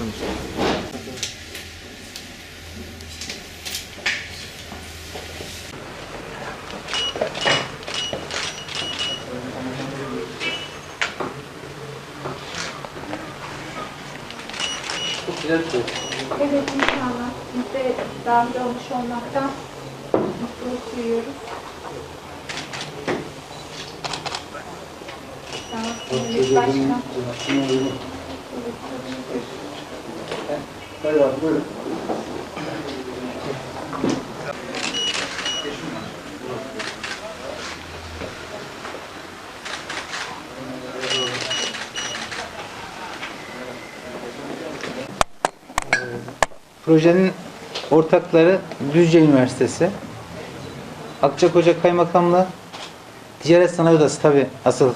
arkadaşlar. Evet inşallah. Biz de olmuş olmaktan mutluluk duyuyoruz. Sağ olun. Başkan. Evet. Projenin ortakları Düzce Üniversitesi, Akçakoca Kaymakamlığı, Ticaret Sanayi Odası tabi asıl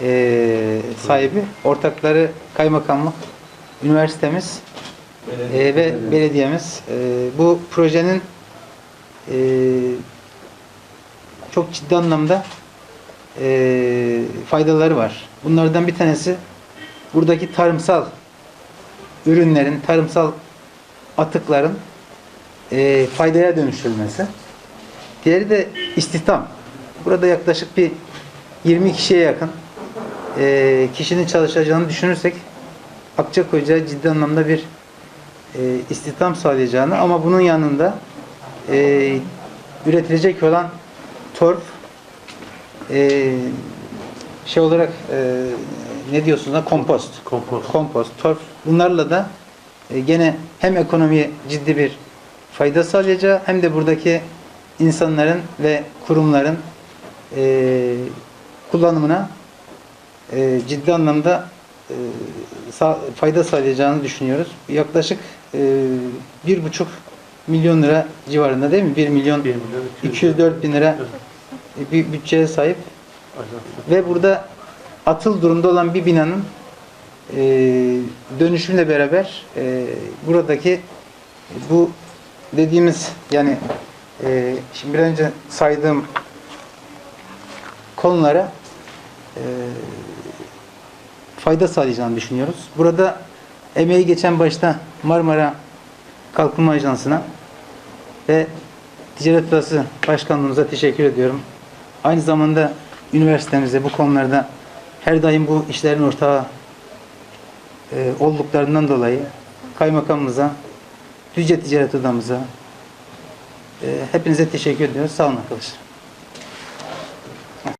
eee, sahibi. Ortakları Kaymakamlık, üniversitemiz eee, ve belediyemiz. Eee, bu projenin eee, çok ciddi anlamda eee, faydaları var. Bunlardan bir tanesi buradaki tarımsal ürünlerin, tarımsal atıkların e, faydaya dönüştürülmesi. Diğeri de istihdam. Burada yaklaşık bir 20 kişiye yakın e, kişinin çalışacağını düşünürsek Akçakoca ciddi anlamda bir e, istihdam sağlayacağını ama bunun yanında e, üretilecek olan torf e, şey olarak e, ne diyorsunuz da kompost. Kompost. Kompost, torf. Bunlarla da e, gene hem ekonomiye ciddi bir fayda sağlayacağı hem de buradaki insanların ve kurumların e, kullanımına e, ciddi anlamda fayda sağlayacağını düşünüyoruz. Yaklaşık e, bir buçuk milyon lira civarında değil mi? 1 milyon 1 milyon 204 bin lira bir bütçeye sahip ve burada atıl durumda olan bir binanın e, dönüşümle beraber e, buradaki bu dediğimiz yani e, şimdi bir önce saydığım konulara e, fayda sağlayacağını düşünüyoruz. Burada emeği geçen başta Marmara Kalkınma Ajansı'na ve Ticaret Odası Başkanlığımıza teşekkür ediyorum. Aynı zamanda üniversitemize bu konularda her daim bu işlerin ortağı e, olduklarından dolayı kaymakamımıza, Düzce Ticaret Odamıza e, hepinize teşekkür ediyoruz. Sağ olun arkadaşlar.